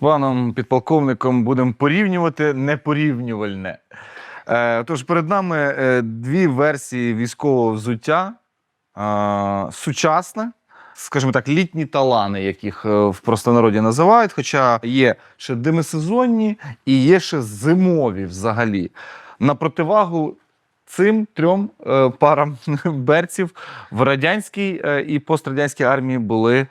паном підполковником будемо порівнювати непорівнювальне. Е, тож перед нами е, дві версії військового взуття. Е, сучасне, скажімо так, літні талани, яких е, в простонароді називають. Хоча є ще демисезонні і є ще зимові взагалі. На противагу цим трьом е, парам берців в радянській і пострадянській армії були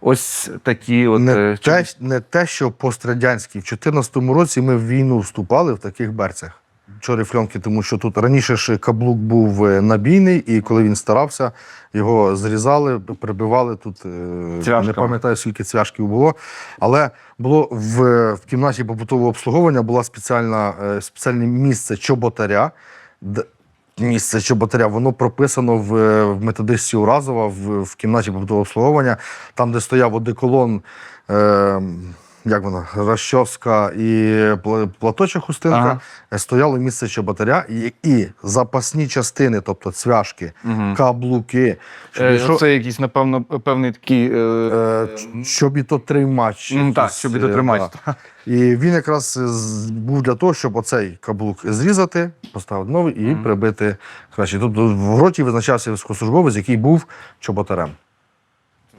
ось такі от Не е, те, не те, що пострадянські. В 2014 році ми в війну вступали в таких берцях. Чорі фльонки, тому що тут раніше ж каблук був е, набійний, і коли він старався, його зрізали, прибивали тут. е, Не пам'ятаю, скільки цвяшків було. Але було в, в кімнаті побутового обслуговування була спеціальна, спеціальне місце чоботаря. Місце чоботаря, воно прописано в, в методичці Уразова в, в кімнаті побутового обслуговування, там, де стояв одеколон, е, як вона, розчоска і пла- платочок хустинка, Ага. е, стояло місце чоботаря і, і запасні частини, тобто цвяшки, Мгм. каблуки, Е, що- Це якийсь, напевно, певний такий. е, Е, чобітотримач. м, Так, щоб е. І він якраз був для того, щоб оцей каблук зрізати, поставити новий і Мгм. прибити краще. Тобто в роті визначався військовослужбовець, який був чоботарем.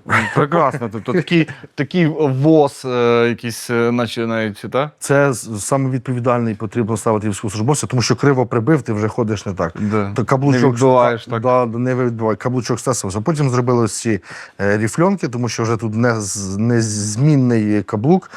Прекрасно. Тобто такий, такий воз, е, якийсь, е, наче навіть, так? Це з- саме відповідальний потрібно ставити військовослужбовця, тому що криво прибив, ти вже ходиш не так. Да. Каблучок Не відбиваєш, так? Да, не відбиває. Каблучок стесився. Потім зробили ось ці е, ріфльонки, тому що вже тут не, з- незмінний каблук.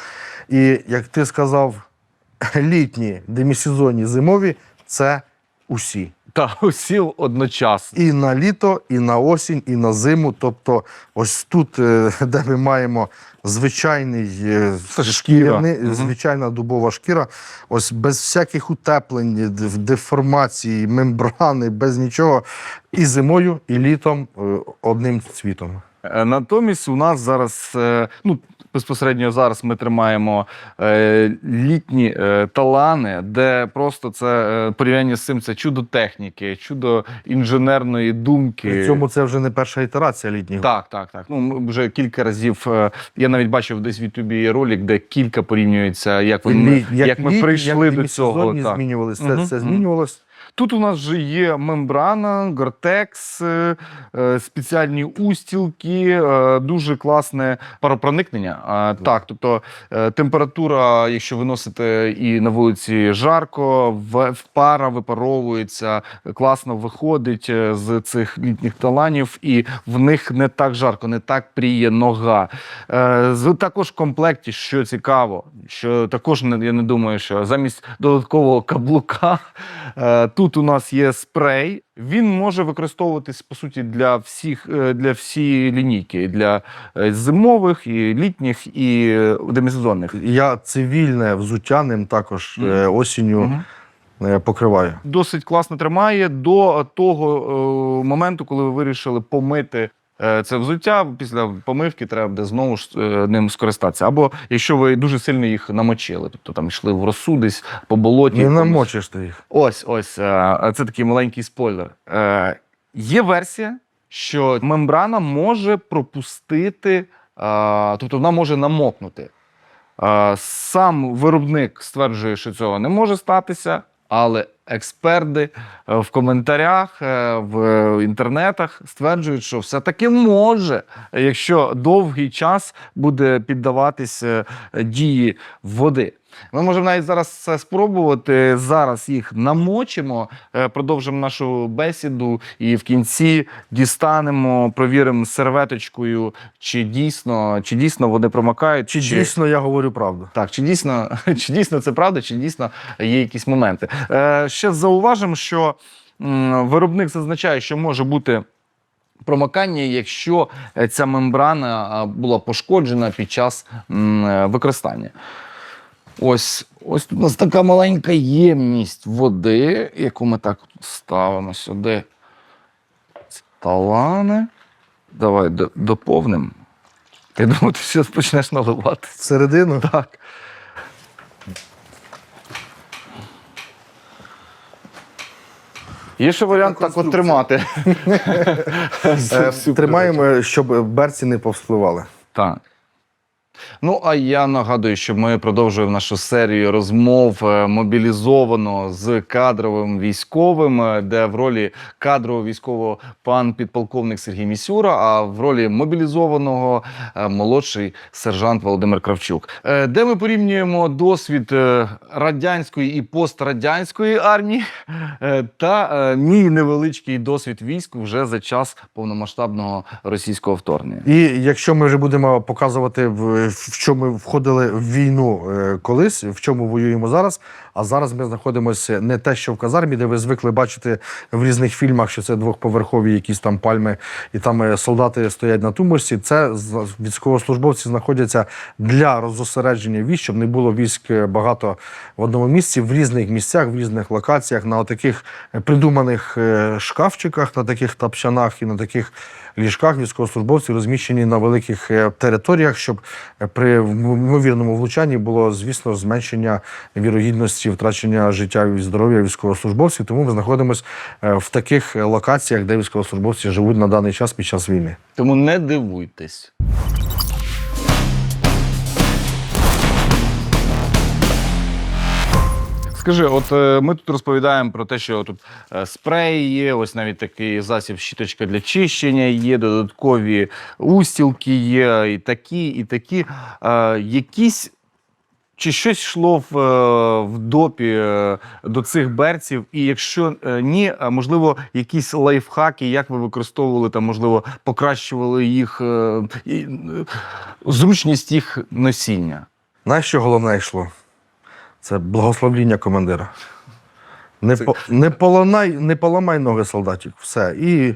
І як ти сказав, літні, демісезонні, зимові це усі. Та усі одночасно. І на літо, і на осінь, і на зиму. Тобто, ось тут, е, де ми маємо звичайний е, шкіряний- звичайна дубова шкіра, ось без всяких утеплень, д- деформації, мембрани, без нічого. І зимою, і літом е, одним цвітом. Е, Натомість у нас зараз, е, ну безпосередньо зараз ми тримаємо е, літні е, талани, де просто це е, порівняння з цим це чудо техніки, чудо інженерної думки. При цьому це вже не перша ітерація літніх. Так, так, так. Ну вже кілька разів. е, Я навіть бачив десь в Ютубі є ролик, де кілька порівнюється, як, вони, лі- як, ми літні, прийшли як до цього. Так. змінювалися. Це, це мгм. Тут у нас вже є мембрана, гортекс, е, е, спеціальні устілки, е, дуже класне паропроникнення. Так, тобто температура, якщо ви носите і на вулиці жарко, пара випаровується, класно виходить з цих літніх таланів, і в них не так жарко, не так пріє нога. Також в комплекті, що цікаво, що також я не думаю, що замість додаткового каблука тут у нас є спрей. Він може використовуватись по суті для всіх е, для всієї лінійки, для е, зимових і літніх, і демісезонних. Я цивільне взуття ним також mm е, осінню Mm -hmm. покриваю. Досить класно тримає до того е, моменту, коли ви вирішили помити. Е, Це взуття після помивки треба буде знову ж е, ним скористатися. Або якщо ви дуже сильно їх намочили, тобто там йшли в росу десь по болоті. Не намочиш ти їх. Ось, ось е, це такий маленький спойлер. Є версія, що мембрана може пропустити, тобто вона може намокнути. Сам виробник стверджує, що цього не може статися, але експерти е, в коментарях, е, в інтернетах стверджують, що все-таки може, якщо довгий час буде піддаватися дії води. Ми можемо навіть зараз це спробувати. Зараз їх намочимо, е, продовжимо нашу бесіду, і в кінці дістанемо, провіримо серветочкою, чи дійсно, чи дійсно вони промокають, Чи дійсно я говорю правду? так, чи дійсно, чи дійсно це правда, чи дійсно є якісь моменти. Е, ще зауважимо, що виробник зазначає, що може бути. Промокання, якщо е, ця мембрана була пошкоджена під час використання. Ось, ось тут у нас така маленька ємність води, яку ми так ставимо сюди. Талани. Давай до- доповнимо. Я думаю, ти зараз почнеш наливати. Всередину? Так. Є ще варіант так от тримати. Е, Тримаємо, щоб берці не повспливали. Так. Ну а я нагадую, що ми продовжуємо нашу серію розмов е, мобілізовано з кадровим військовим, е, де в ролі кадрового військового пан підполковник Сергій Місюра, а в ролі мобілізованого е, молодший сержант Володимир Кравчук, де ми порівнюємо досвід радянської і пострадянської армії та мій невеличкий досвід військ вже за час повномасштабного російського вторгнення. І якщо ми вже будемо показувати, в, в чому ми входили в війну е, колись, в чому воюємо зараз. А зараз ми знаходимося не те, що в казармі, де ви звикли бачити в різних фільмах, що це двохповерхові якісь там пальми, і там е, солдати стоять на тумбочці. Це військовослужбовці знаходяться для розосередження військ, щоб не було військ е, багато в одному місці, в різних місцях, в різних локаціях, на таких придуманих шкафчиках, на таких тапчанах і на таких ліжках військовослужбовців розміщені на великих е, територіях, щоб е, при ймовірному влучанні було, звісно, зменшення вірогідності втрачення життя і здоров'я військовослужбовців. Тому ми знаходимося е, в таких локаціях, де військовослужбовці живуть на даний час під час війни. Тому не дивуйтесь. Скажи, от е, ми тут розповідаємо про те, що тут е, спрей є, ось навіть такий засіб щіточка для чищення є, додаткові устілки є, і такі, і такі. Е, якісь чи щось йшло в, е, в допі е, до цих берців? І якщо е, ні, можливо, якісь лайфхаки, як ви використовували там, можливо, покращували їх зручність їх носіння? Знаєш, що головне йшло? Це благословління командира. Не, по, не, поламай, не поламай ноги солдатів. Все. І,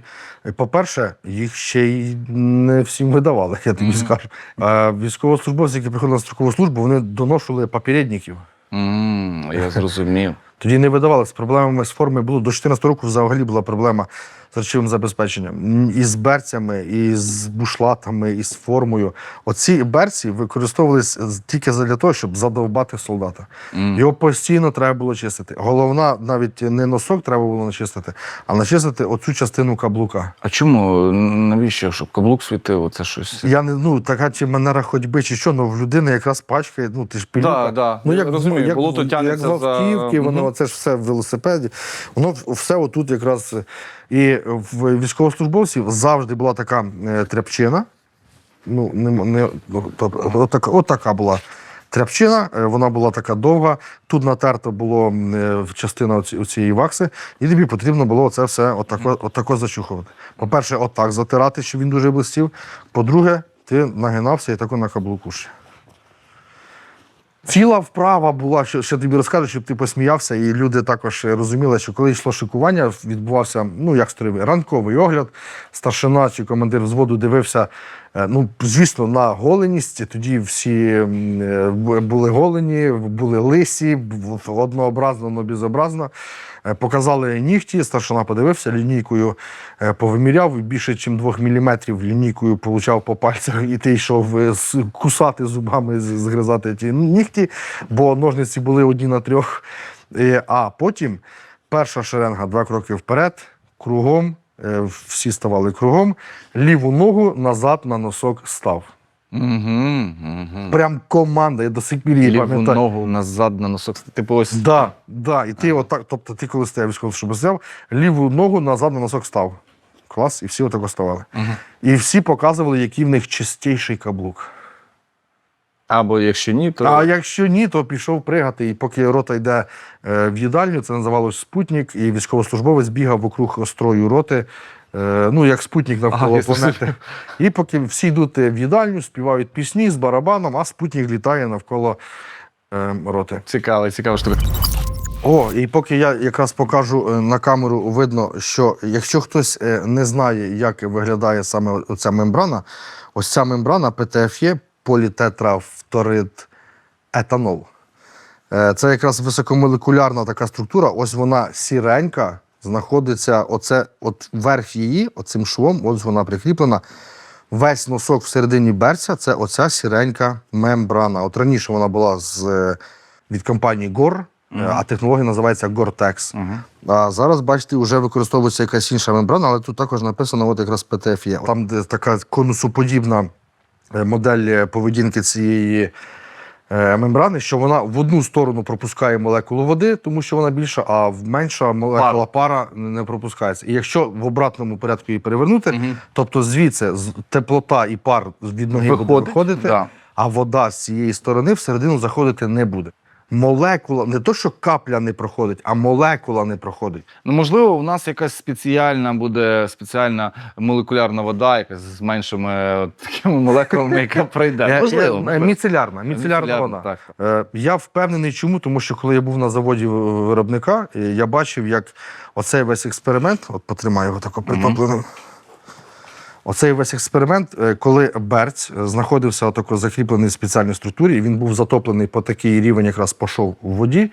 по-перше, їх ще й не всім видавали, я тобі Мгм. скажу. А військовослужбовці, які приходили на строкову службу, вони доношували попередників. м я зрозумів. Тоді не видавали з проблемами з форми було. До 14 року взагалі була проблема з речовим забезпеченням. І з берцями, і з бушлатами, і з формою. Оці берці використовувалися тільки для того, щоб задовбати солдата. М. Його постійно треба було чистити. Головна, навіть не носок треба було начистити, а начистити оцю частину каблука. А чому? Навіщо? Щоб каблук світив? Це щось. Я не ну така чи манера ходьби, чи що, ну в людини якраз пачкає, ну ти ж пилюка. Да, да. Ну, Я як, розумію, як, болото як в за- воно Мгм. це ж все в велосипеді. Воно все отут якраз. І в військовослужбовців завжди була така е, тряпчина. Ну, не, не, отака, отака була тряпчина, е, вона була така довга. Тут натерто було е, частина цієї вакси, і тобі потрібно було це все отако, отако зачухувати. По-перше, отак затирати, щоб він дуже блистів. По-друге, ти нагинався і тако на каблуку ще. Ціла вправа була, що, ще тобі розкажу, щоб ти посміявся, і люди також розуміли, що коли йшло шикування, відбувався, ну як строєвий, ранковий огляд. Старшина чи командир взводу дивився, ну, звісно, на голеність. Тоді всі е, бу- були голені, були лисі, однообразно, но безобразно. Е, Показали нігті, старшина подивився, лінійкою е, повиміряв, більше, ніж 2 мм лінійкою получав по пальцях, і ти йшов е, кусати зубами, згризати ті нігті, бо ножниці були одні на трьох. Е, А потім перша шеренга два кроки вперед, кругом, е, всі ставали кругом, ліву ногу назад на носок став. Угу, угу. Прям команда, я до сих пір її Ліву ногу назад на носок. Типу ось. Да, да. І ти отак, тобто ти коли стояв військовий, щоб взяв, ліву ногу назад на носок став. Клас, і всі отако ставали. Мгм. І всі показували, який в них чистіший каблук. Або якщо ні, то. А якщо ні, то пішов пригати. І поки рота йде е, в їдальню, це називалось спутник, і військовослужбовець бігав вокруг строю роти. е, Ну, як спутник навколо Ага, планети. І поки всі йдуть в їдальню, співають пісні з барабаном, а спутник літає навколо е, роти. Цікаво, цікаво штука. О, і поки я якраз покажу е, на камеру, видно, що якщо хтось е, не знає, як виглядає саме ця мембрана, ось ця мембрана ПТФЄ політетрафторид етанол. Е, Це якраз високомолекулярна така структура. Ось вона сіренька, знаходиться оце, от верх її, оцим швом, ось вона прикріплена. Весь носок всередині берця це оця сіренька мембрана. От раніше вона була з, е, від компанії GOR, е, а технологія називається GOR-TEX. Угу. А зараз, бачите, вже використовується якась інша мембрана, але тут також написано от якраз ПТФ є. Там, де така конусоподібна модель е, поведінки цієї е, мембрани, що вона в одну сторону пропускає молекулу води, тому що вона більша, а в менша молекула пара не пропускається. І якщо в обратному порядку її перевернути, угу. тобто звідси теплота і пар від ноги буде виходити, да. а вода з цієї сторони всередину заходити не буде. Молекула, не то, що капля не проходить, а молекула не проходить. Ну, можливо, у нас якась спеціальна буде спеціальна молекулярна вода, якась з меншими от, такими молекулами, яка пройде. Е, Можливо, е, е, Міцелярна, міцелярна Міцелярна, вода. так. Е, Я впевнений, чому, тому що коли я був на заводі виробника, е, я бачив, як оцей весь експеримент, от потримаю його тако притопленим. Оцей весь експеримент, е, коли берць е, знаходився отако закріплений в спеціальній структурі, і він був затоплений по такий рівень, якраз пішов у воді.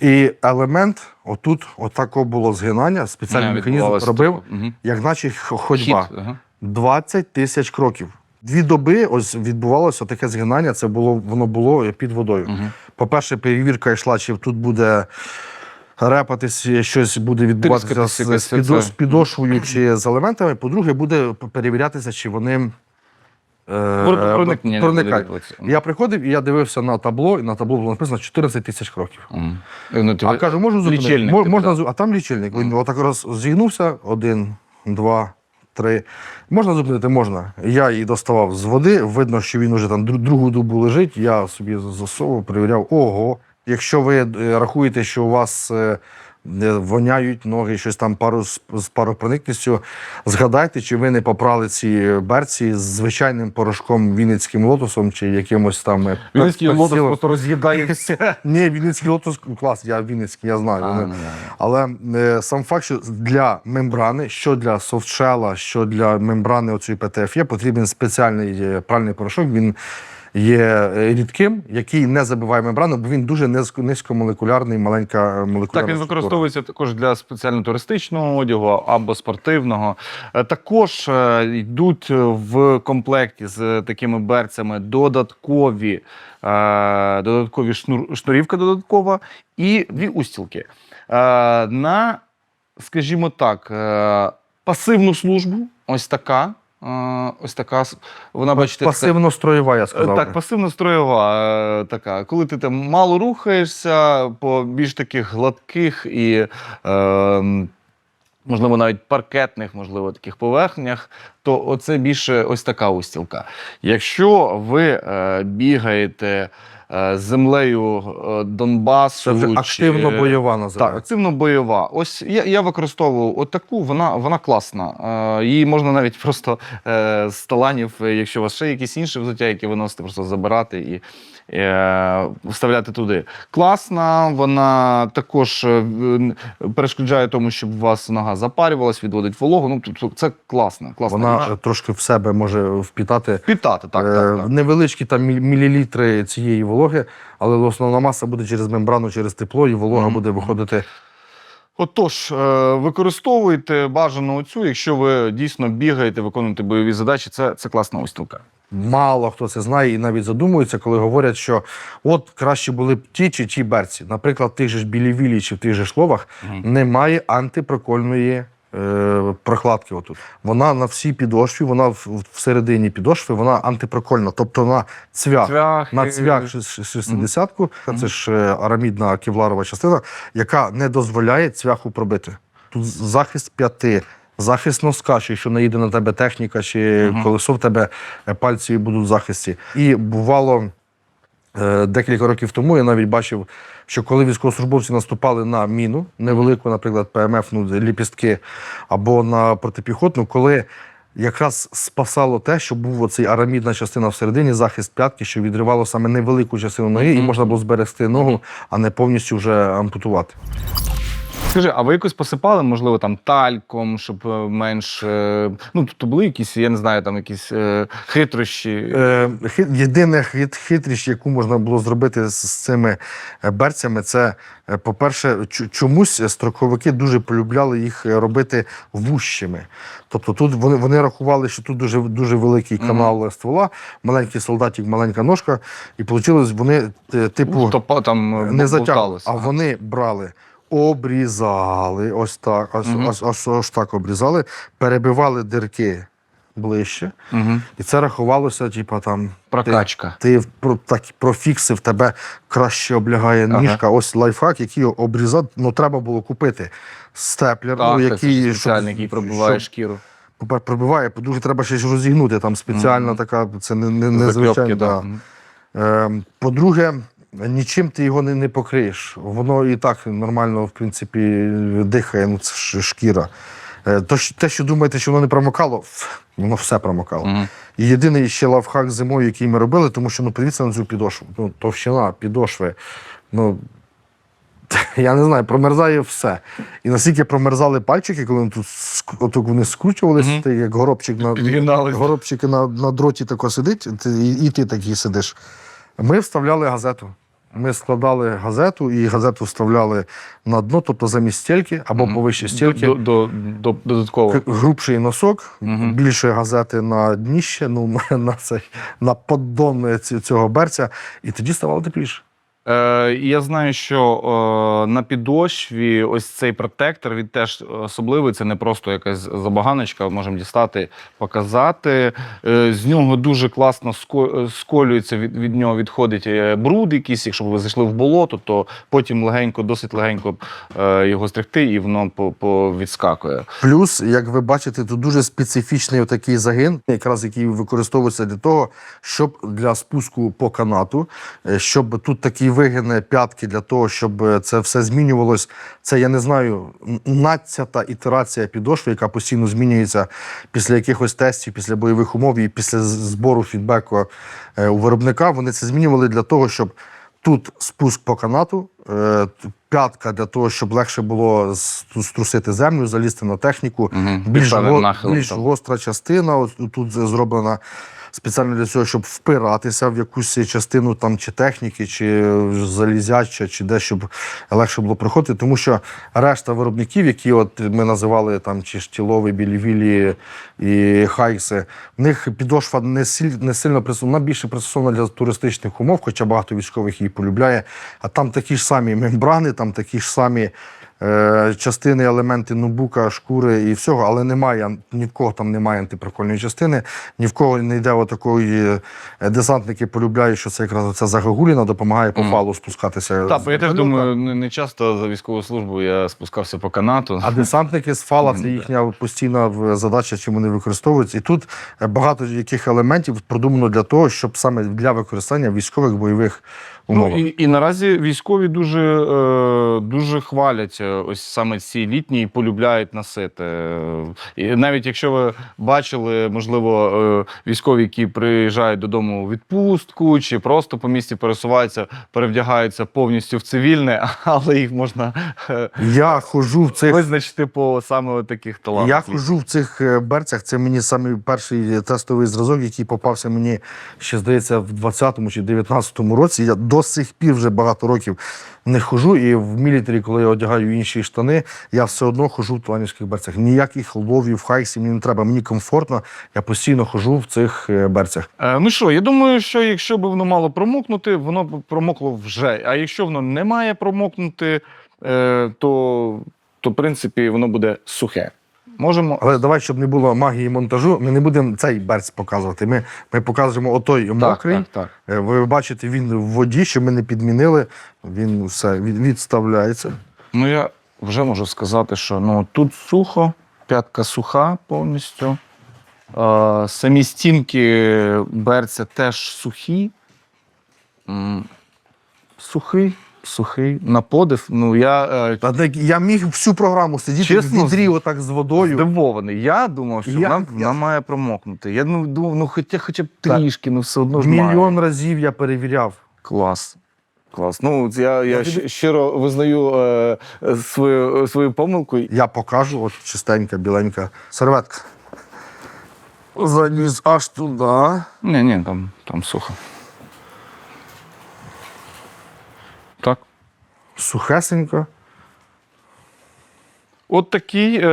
І елемент, отут, отако було згинання, спеціальний Не, механізм робив. Мгм. як наче ходьба. Ага. 20 тисяч кроків. Дві доби ось відбувалося таке згинання. Це було воно було під водою. Мгм. По-перше, перевірка йшла, чи тут буде репатись, щось буде відбуватися з, з, підо- підошвою чи з елементами. По-друге, буде перевірятися, чи вони. е, проникнення не проникають. Я приходив і я дивився на табло, і на табло було написано 14 тисяч кроків. Мгм. Ну, ти- А кажу, можу зупинити? лічильник, Мо- типу, можна, да. зу- а там лічильник. Він отак раз зігнувся, один, два, три. Можна зупинити? Можна. Я її доставав з води. Видно, що він уже там дру- другу добу лежить. Я собі засовував, перевіряв. Ого. Якщо ви е, рахуєте, що у вас е, е, воняють ноги, щось там пару з, паропроникністю, згадайте, чи ви не попрали ці берці з звичайним порошком Вінницьким лотосом чи якимось там. Вінницький лотос персилом. просто роз'їдає все. Ні, Вінницький лотос клас, я Вінницький, я знаю. А, ну. Але е, сам факт, що для мембрани, що для софтшела, що для мембрани оцієї ПТФЄ, потрібен спеціальний пральний порошок. Він є е, рідким, який не забиває мембрану, бо він дуже низько, низькомолекулярний, маленька е, Так, він використовується також для спеціально туристичного одягу або спортивного. Е, Також йдуть в комплекті з такими берцями додаткові, додаткові шнур, шнурівка додаткова і дві устілки. На, скажімо так, пасивну службу, ось така. Ось така вона бачите, Пасивно-строєва, я сказав. так, пасивно-строєва е, така. Коли ти там мало рухаєшся по більш таких гладких і, е, можливо, навіть паркетних, можливо, таких поверхнях, то оце більше ось така устілка. Якщо ви е, бігаєте землею е, Донбасу, Це чи- активно бойова так, називається. активно бойова. Ось я, я використовував отаку, вона, вона класна. Е, її можна навіть просто е, з таланів, е, якщо у вас ще якісь інші взуття, які ви носите, просто забирати і е, вставляти туди. Класна, вона також е, перешкоджає тому, щоб у вас нога запарювалась, відводить вологу. Ну, тобто це класна, класна Вона річ. е, трошки в себе може впітати Питати, так, Е, так, так. Невеличкі там мілілітри цієї вологи, але основна маса буде через мембрану, через тепло, і волога Мгм. буде виходити. Отож, е, використовуйте бажану оцю, якщо ви дійсно бігаєте, виконуєте бойові задачі, це, це класна устілка. Мало хто це знає і навіть задумується, коли говорять, що от краще були б ті чи ті берці. Наприклад, в тих же білівілі чи в тих же шловах немає антипрокольної. Е, Прокладки отут. Вона на всій підошві, вона в- всередині підошви, вона антипрокольна, тобто на цвях. Цвяхи. На цвях 60-ку, це ж е, арамідна кевларова частина, яка не дозволяє цвяху пробити. Тут захист п'яти, захист носка, що наїде на тебе техніка, чи Мгм. колесо в тебе е, пальці будуть в захисті. І бувало. е, Декілька років тому я навіть бачив, що коли військовослужбовці наступали на міну, невелику, наприклад, ПМФ, ну, ліпістки, або на протипіхотну, коли якраз спасало те, що був оцей арамідна частина всередині, захист п'ятки, що відривало саме невелику частину ноги, і можна було зберегти ногу, а не повністю вже ампутувати. Скажи, а ви якось посипали, можливо, там тальком, щоб е, менш. е, Ну, тобто були якісь, я не знаю, там якісь е, хитрощі. Е, хи- Єдина хит- хитрість, яку можна було зробити з з цими е, берцями, це, по-перше, чомусь строковики дуже полюбляли їх робити вущими. Тобто тут вони, вони рахували, що тут дуже, дуже великий канал ствола, маленький солдатик, маленька ножка, і вийшло, вони типу Тобто там не затягли, а вони брали. Обрізали ось так, ось, Мгм. ось, ось, ось так обрізали, перебивали дирки ближче. Угу. І це рахувалося, типа там. Прокачка. Ти, ти про, так, профіксив, тебе краще облягає Ага. ніжка. Ось лайфхак, який обрізати, ну треба було купити степлер, ну, Так, який, який, спеціальний, який пробиває щоб, шкіру. пробиває, по-друге, треба ще ж розігнути. Там спеціальна Мгм. така, це не, не, Закльопки, незвичайно. да. Мгм. Ем, По-друге, нічим ти його не, не покриєш. Воно і так нормально, в принципі, дихає, ну це ж шкіра. Е, То, що- те, що думаєте, що воно не промокало, воно все промокало. Мгм. І єдиний ще лавхак зимою, який ми робили, тому що ну, подивіться на цю підошву. Ну, товщина, підошви. Ну, я не знаю, промерзає все. І наскільки промерзали пальчики, коли вони тут отак вони скручувалися, Мгм. ти як горобчик на, Підгинались. горобчик на, на дроті тако сидить, ти, і, і ти такий сидиш. Ми вставляли газету. Ми складали газету і газету вставляли на дно, тобто замість стільки або Мгм. повище стільки. До, до, до, додатково. Грубший носок, угу. більше газети на дніще, ну, на, цей, на поддон цього берця, і тоді ставало тепліше. Е, я знаю, що е, на підошві ось цей протектор він теж особливий. Це не просто якась забаганочка, можемо дістати, показати. Е, з нього дуже класно е, сколюється, від, від нього відходить е, бруд якийсь. Якщо ви зайшли в болото, то потім легенько, досить легенько е, його стригти, і воно по, по. Плюс, як ви бачите, тут дуже специфічний такий загин, якраз який використовується для того, щоб для спуску по канату, е, щоб тут такі вигини п'ятки для того, щоб е, це все змінювалось. Це я не знаю, надцята ітерація підошви, яка постійно змінюється після якихось тестів, після бойових умов і після збору фідбеку е, у виробника. Вони це змінювали для того, щоб тут спуск по канату, е, п'ятка для того, щоб легше було струсити землю, залізти на техніку. Мгм. Більш, го, більш гостра частина. Ось тут зроблена спеціально для цього, щоб впиратися в якусь частину там чи техніки, чи залізяча, чи де, щоб легше було проходити. Тому що решта виробників, які от ми називали там чи штілові, білівілі і хайкси, в них підошва не, сіль, не сильно пристосована, більше пристосована для туристичних умов, хоча багато військових її полюбляє. А там такі ж самі мембрани, там такі ж самі. Е, частини, елементи нубука, шкури і всього, але немає ні в кого там немає антиприкольної частини, ні в кого не йде отакої. е, Десантники полюбляють, що це якраз оця загагуліна допомагає по фалу спускатися. Так, бо я теж думаю, не, не часто за військову службу я спускався по канату. А десантники з фала це їхня постійна задача, чим вони використовуються. І тут е, багато яких елементів продумано для того, щоб саме для використання військових бойових умовах. Ну, і, і наразі військові дуже, е, дуже хвалять е, ось саме ці літні і полюбляють носити. І навіть якщо ви бачили, можливо, е, військові, які приїжджають додому у відпустку, чи просто по місті пересуваються, перевдягаються повністю в цивільне, але їх можна е, Я хожу в цих визначити по саме таких талантах. Я хожу в цих е, берцях. Це мені самий перший тестовий зразок, який попався мені ще здається в 20-му чи 19-му році. Я до сих пір вже багато років не хожу. І в мілітарі, коли я одягаю інші штани, я все одно хожу в планівських берцях. Ніяких ловів, хайсів мені не треба. Мені комфортно. Я постійно хожу в цих е, берцях. Е, Ну що, я думаю, що якщо б воно мало промокнути, воно б промокло вже. А якщо воно не має промокнути, е, то, то в принципі воно буде сухе. Можемо. Але давай, щоб не було магії монтажу, ми не будемо цей берц показувати. Ми, ми покажемо отой мокрий. Так, так, так. Е, Ви бачите, він в воді, що ми не підмінили. Він все відставляється. Ну я вже можу сказати, що ну, тут сухо, п'ятка суха повністю. Е, самі стінки берця теж сухі. М, Сухий, сухий. На подив. Ну, я е, Та так я міг всю програму сидіти Чесно, в відрі отак з водою. Здивований. Я думав, що Я- вона, я- вона має промокнути. Я ну, думав, ну хоча, хоча б Так. трішки, ну все одно ж має. Мільйон разів я перевіряв. Клас. Клас. Ну, я, я щ- щиро визнаю е, е, свою, свою помилку. Я покажу, от чистенька, біленька серветка. Заніс аж туди. Ні, ні, там, там сухо. Сухесенько. От такий е,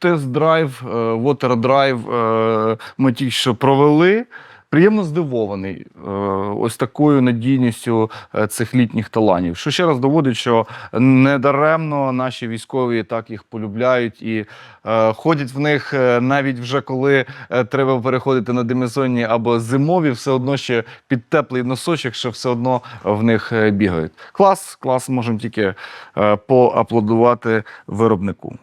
тест-драйв, е, water-драйв е, ми тільки що провели. Приємно здивований е, ось такою надійністю е, цих літніх таланів. Що ще раз доводить, що недаремно наші військові так їх полюбляють і е, ходять в них навіть вже коли треба переходити на демисонні або зимові, все одно ще під теплий носочок, ще все одно в них бігають. Клас, клас, можемо тільки поаплодувати виробнику.